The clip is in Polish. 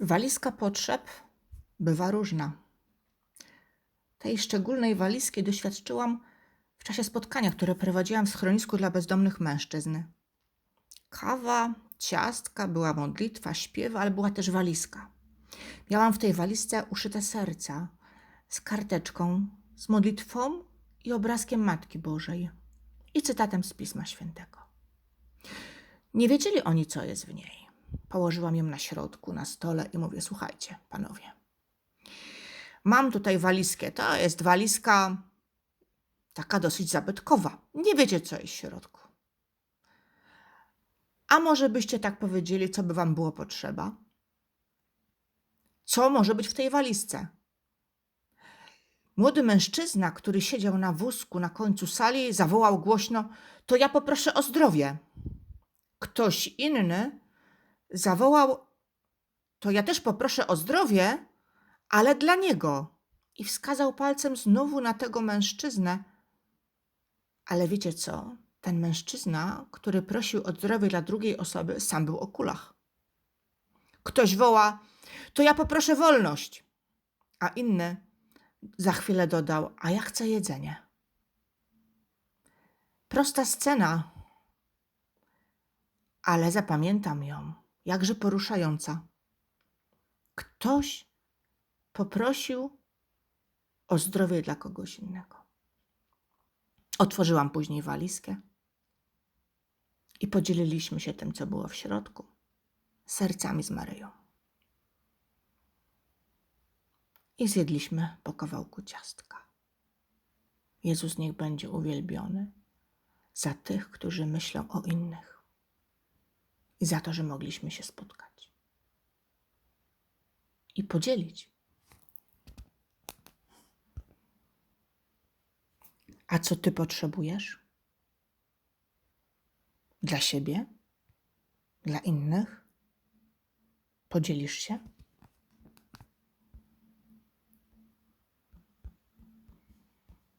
Walizka potrzeb bywa różna. Tej szczególnej walizki doświadczyłam w czasie spotkania, które prowadziłam w schronisku dla bezdomnych mężczyzn. Kawa, ciastka, była modlitwa, śpiew, ale była też walizka. Miałam w tej walizce uszyte serca z karteczką, z modlitwą i obrazkiem Matki Bożej i cytatem z Pisma Świętego. Nie wiedzieli oni, co jest w niej. Położyłam ją na środku, na stole i mówię: Słuchajcie, panowie, mam tutaj walizkę. To jest walizka taka dosyć zabytkowa. Nie wiecie, co jest w środku. A może byście tak powiedzieli, co by wam było potrzeba? Co może być w tej walizce? Młody mężczyzna, który siedział na wózku na końcu sali, zawołał głośno: To ja poproszę o zdrowie. Ktoś inny zawołał: To ja też poproszę o zdrowie, ale dla niego. I wskazał palcem znowu na tego mężczyznę. Ale wiecie co? Ten mężczyzna, który prosił o zdrowie dla drugiej osoby, sam był o kulach. Ktoś woła: To ja poproszę wolność. A inny za chwilę dodał: A ja chcę jedzenie. Prosta scena, ale zapamiętam ją, jakże poruszająca. Ktoś poprosił o zdrowie dla kogoś innego. Otworzyłam później walizkę i podzieliliśmy się tym, co było w środku, sercami z Maryją. I zjedliśmy po kawałku ciastka. Jezus niech będzie uwielbiony za tych, którzy myślą o innych i za to, że mogliśmy się spotkać i podzielić. A co ty potrzebujesz? Dla siebie? Dla innych? Podzielisz się?